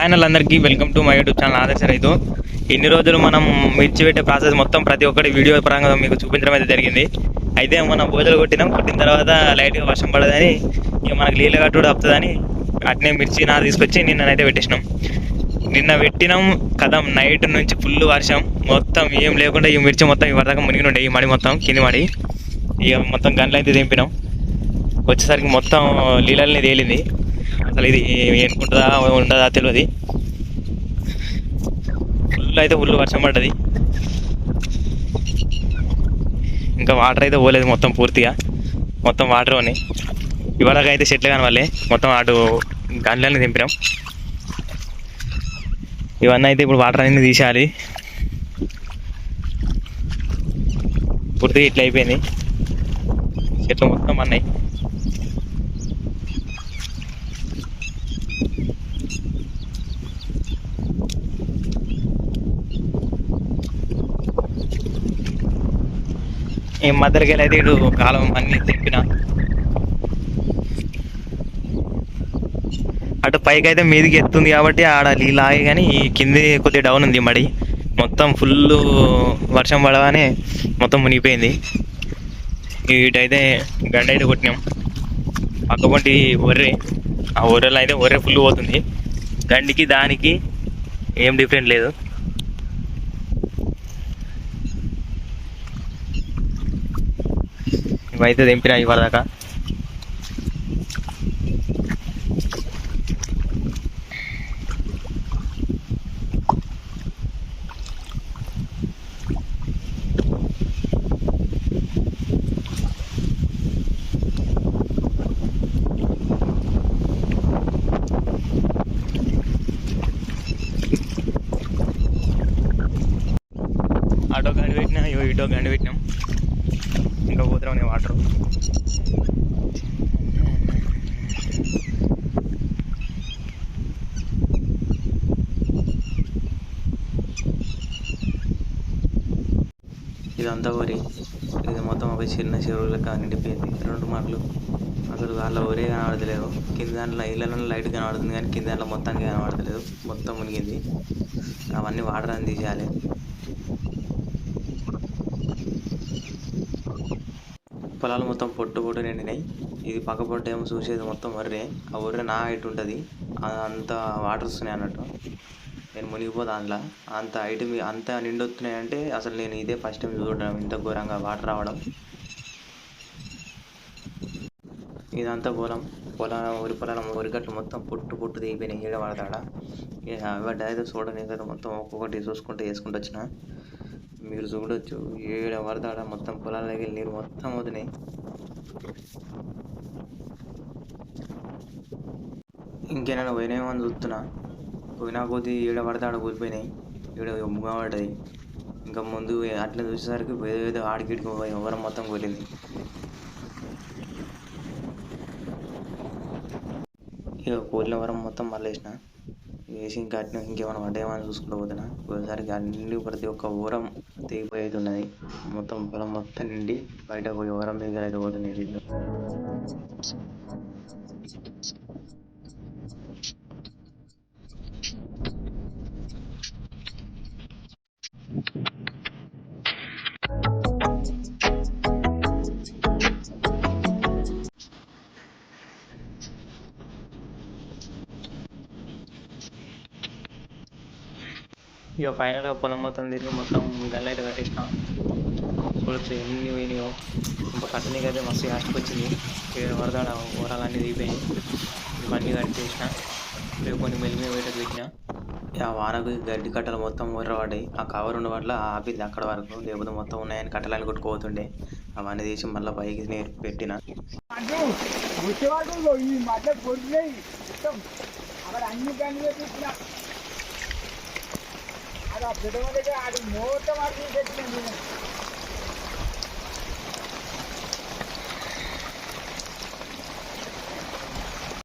Channel అందరికీ welcome to my YouTube channel. ఆదర్శ రైతు ఇన్ని రోజులు మనం మిర్చి పెట్టే ప్రాసెస్ మొత్తం ప్రతి ఒక్కటి వీడియో పరంగా మీకు చూపించడం అయితే జరిగింది. అయితే మనం బోజలు కొట్టినాం. కొట్టిన తర్వాత లైట్గా వర్షం పడదని ఇక మనకి నీళ్ళ కట్టుడు వస్తుందని అట్నే మిర్చి నా తీసుకొచ్చి నిన్ననైతే పెట్టేసినాం నిన్న పెట్టినాం కదం. నైట్ నుంచి ఫుల్ వర్షం. మొత్తం ఏం లేకుండా ఈ మిర్చి మొత్తం ఈ వరదాకా మునిగి ఉండే ఈ మడి మొత్తం కింది మడి. ఇక మొత్తం గంటలైతే అయితే దింపినాం. వచ్చేసరికి మొత్తం నీళ్ళని తేలింది. అసలు ఇది ఏనుకుంటుందా ఉండదా తెలియదు ఫుల్ అయితే ఫుల్ వర్షం పడ్డది. ఇంకా వాటర్ అయితే పోలేదు మొత్తం పూర్తిగా. మొత్తం వాటర్ ఉన్నాయి. ఇవాళ అయితే చెట్లు కానివ్వాలి మొత్తం అటు గంటలని దింపినాం. ఇవన్నీ అయితే ఇప్పుడు వాటర్ అనేది తీసేయాలి. పూర్తిగా ఇట్లా అయిపోయింది. చెట్లు మొత్తం అన్నాయి. ఈ మధ్యలోకి అయితే ఇటు కాలం అన్ని తిప్పిన. అటు పైకి అయితే మీదికి ఎత్తుంది కాబట్టి ఆడ నీళ్ళు ఆగి కానీ ఈ కింది కొద్దిగా డౌన్ ఉంది మడి. మొత్తం ఫుల్ వర్షం పడగానే మొత్తం మునిగిపోయింది. ఇటైతే గంట అయితే కొట్టినాం. పక్కపొంటి ఒర్రె. ఆ ఒర్రెలో అయితే ఒర్రె ఫుల్ పోతుంది. గండికి దానికి ఏం డిఫరెంట్ లేదు. ఇవైతే దింపిన ఇవాళ దాకా. ఆటో గండి పెట్టినా ఇటో గండి పెట్టినా. ఇంకా పోతున్నాం నేను వాటర్. ఇదంతా వరి ఇది మొత్తం ఒక చిన్న చెరువు లెక్క నిండిపోయింది రెండు మార్లు. అసలు వాళ్ళ ఊరే కనబడతలేదు. కింద దాంట్లో ఇళ్ళలో లైట్ కనబడుతుంది కానీ కింద దాంట్లో మొత్తానికి కనబడతలేదు. మొత్తం మునిగింది. అవన్నీ వాటర్ అని తీసేయాలి పొలాలు మొత్తం పొట్టు పొట్టు నిండినాయి. ఇది పక్క పొట్టు ఏమో చూసేది మొత్తం వర్రే ఆ వర్రే నా హైట్ ఉంటుంది. అంత వాటర్ వస్తున్నాయి అన్నట్టు. నేను మునిగిపో దాంట్లో. అంత హైట్ అంత నిండొస్తున్నాయి అంటే అసలు నేను ఇదే ఫస్ట్ టైం చూడడం. ఇంత ఘోరంగా వాటర్ రావడం. ఇదంతా పొలం. పొలం ఊరి పొలాల ఊరిగట్లు మొత్తం పొట్టు పొట్టు దిగిపోయినాయి. ఈడ పడతాడా? అవన్నీ అయితే చూడలేదు కదా మొత్తం ఒక్కొక్కటి చూసుకుంటూ వేసుకుంటూ వచ్చిన. మీరు చూడొచ్చు. ఏడ వరదాడ మొత్తం పొలాలకి నీరు మొత్తం వదినాయి ఇంకేమైనా పోయినాయేమో అని చూస్తున్నా. పోయినా కొద్ది ఏడ పడతాడ ఆడ కూలిపోయినాయి. ఏడ ముగ్గా పడ్డది ఇంకా ముందు అట్లా చూసేసరికి ఏదో ఏదో ఆడికిడికి పోయి ఎవరం మొత్తం కూలింది. ఇక కూలిన వరం మొత్తం మళ్ళీ వేసిన వేసి ఇంకా అట్లా ఇంకేమైనా పడ్డాయేమో అని చూసుకుంటూ పోతున్నా ఒకసారికి అన్ని ప్రతి ఒక్క ఊరం తెగిపోయేది ఉన్నది మొత్తం పొలం మొత్తం నిండి బయట పోయి ఊరం దగ్గర అయితే పోతున్నాయి ఇక ఫైనల్గా పొలం మొత్తం తిరిగి మొత్తం గల్ల అయితే కట్టేసిన చూడొచ్చు ఎన్ని పోయినాయో ఇంకా కట్టనీకి అయితే మస్తు యాస్ట్కి వచ్చింది. వరదాడ ఊరాలన్నీ దిగిపోయినాయి. ఇవన్నీ కట్టేసిన. రేపు కొన్ని మెల్లి మీద బయటకు పెట్టిన ఆ వానకు గడ్డి కట్టలు మొత్తం ఊర పడ్డాయి. ఆ కవర్ ఉన్న వల్ల ఆపింది అక్కడ వరకు లేకపోతే మొత్తం ఉన్నాయని కట్టలని కొట్టుకుపోతుండే. అవన్నీ తీసి మళ్ళీ పైకి నేర్పి పెట్టిన. అన్ని గంటలు పెట్టిన అది ఆ బిడ్డ దగ్గర